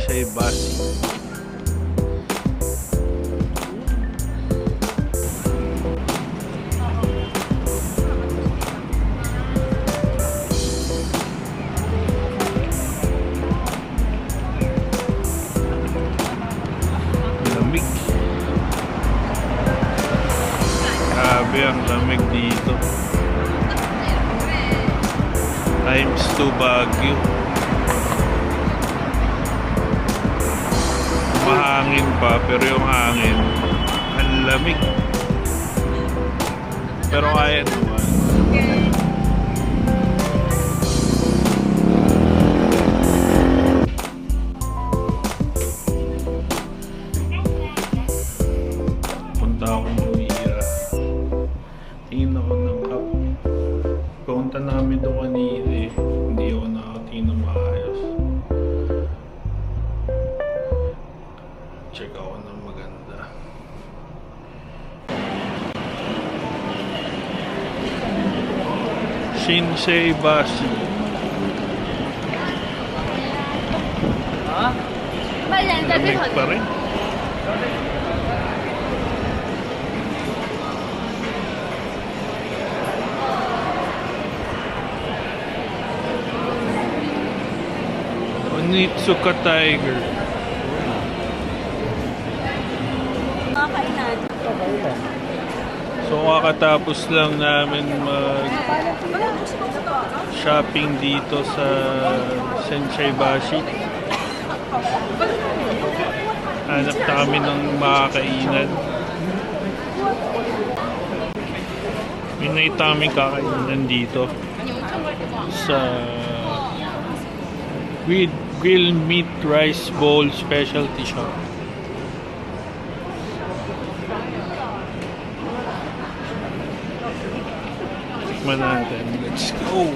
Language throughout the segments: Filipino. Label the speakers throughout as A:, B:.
A: siya ay basi lamig. Grabe ang lamig dito. Times 2 Baguio. Mahangin pa, pero yung hangin, ang lamig. Pero kaya naman. Punta Shinsei Bashi. Lamig pa rin. Onitsuka Tiger. So kakatapos lang namin mag shopping dito sa Sensei Bashi. Hanap na kami ng makakainan. May nakita kami kakainan dito sa with grill meat rice bowl specialty shop. Tikman natin. Let's go!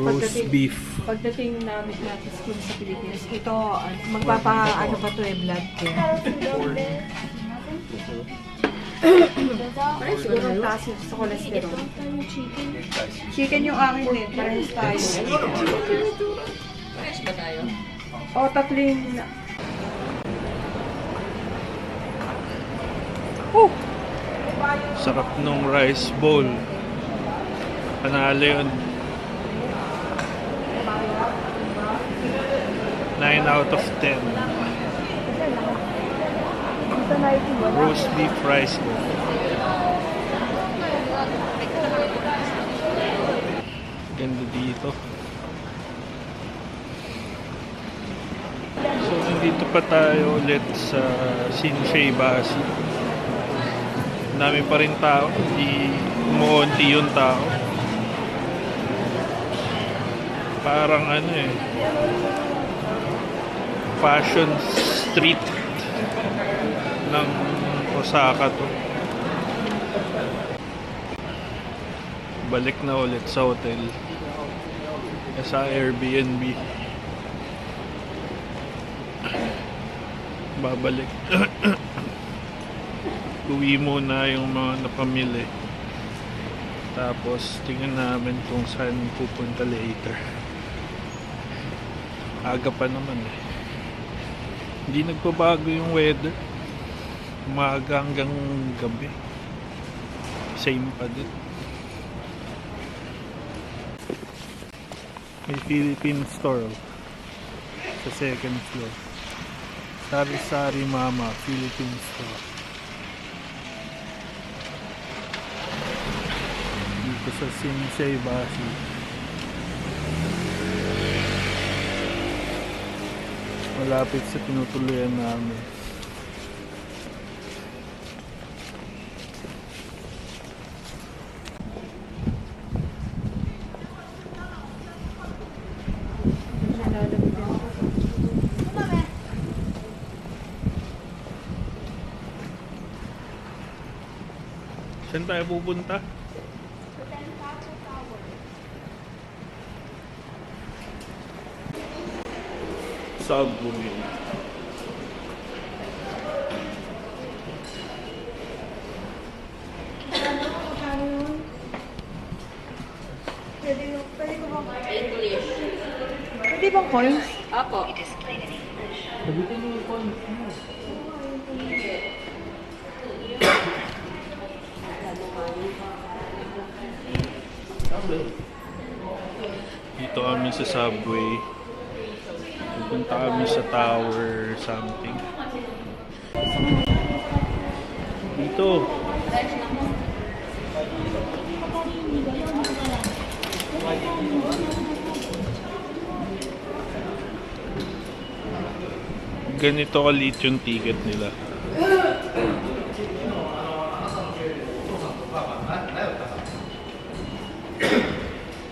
A: Roast beef.
B: Pagdating namin natin school sa Pilipinas, ito, ah, magpapa, ano ba to eh, blood care. Ay, siguro ang taas yung. Chicken yung akin din, parehas tayo. O, tatling... Oh!
A: Sarap nung rice bowl. Panalo yun. 9 out of 10. Roast beef rice bowl. Ganda dito. So, nandito pa tayo ulit sa Shinsei Bashi. Ang dami pa rin tao. Hindi umuunti yung tao. Parang ano eh. Fashion street ng Osaka to. Balik na ulit sa hotel. Sa Airbnb. Babalik. Uwi muna yung mga napamili. Tapos tingnan namin kung saan pupunta later. Aga pa naman eh. Hindi nagbabago yung weather. Umaga hanggang gabi. Same pa din. May Philippine store sa second floor. Sari Sari Mama Philippine store. Dito sa Shinsei Bashi. Malapit sa tinutuluyan namin. Saan tayo pupunta? Subway.
B: Bang... Pwede bang coins?
C: Apo.
A: Sabitin mo yung coins mo. Dito kami sa subway. Pupunta kami sa tower something. Dito. Ganito kalit yung ticket nila.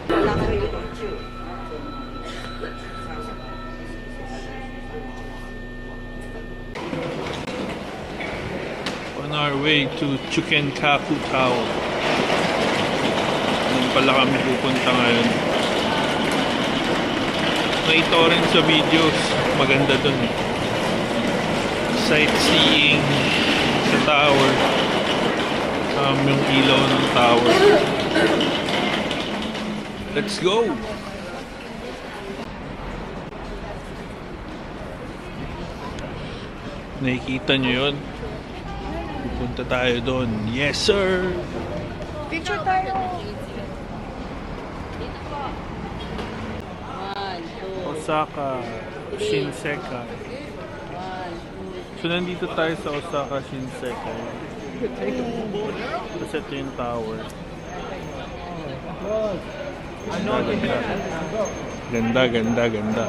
B: Wala ka rin ito.
A: On our way to Chukenkaku Tower. Doon pala kami pupunta ngayon. Nakita rin sa videos. Maganda doon eh. Sightseeing sa tower. Um, yung ilaw ng tower. Let's go! Nakikita nyo yun? Pupunta tayo doon. Yes, sir!
B: Picture tayo.
A: Osaka, Shinsekai. So, nandito tayo sa Osaka, Shinsekai. Kasi ito yung tower. Ganda, ganda. Ganda,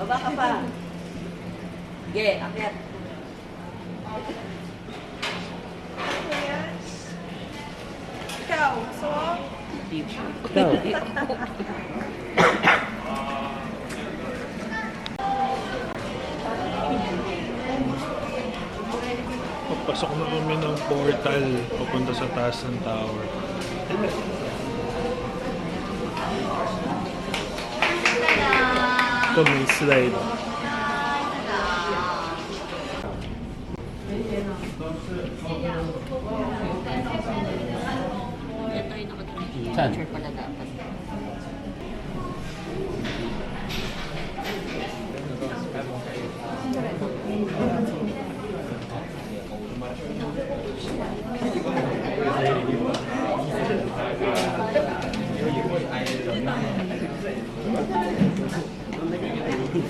B: Baba ka pa. Ge, akyat. Ikaw, so?
A: Papasok na kami ng portal papunta sa taas ng tower. Ito may slide.
C: Yan tayo nakatingin. Picture pala dapat.
A: Hindi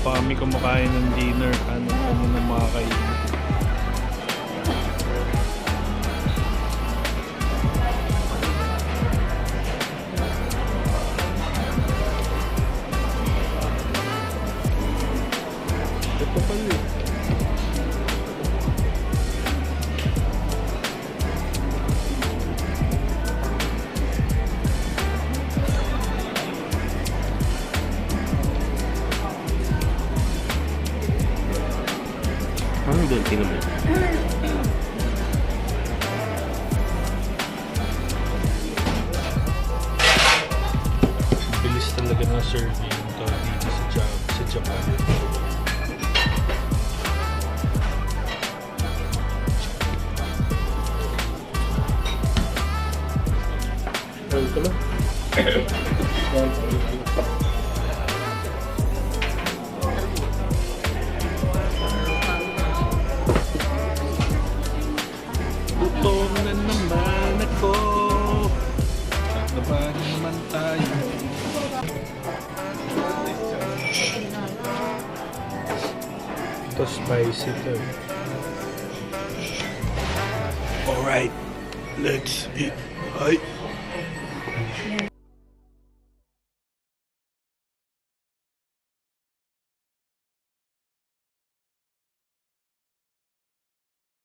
A: pa kami kumakain ng dinner. Ano kami ng mga kainin. Ito pala Gutom na naman ako. Kakabahan naman tayo. Ito spicy to. eh. Alright, let's eat. Ay.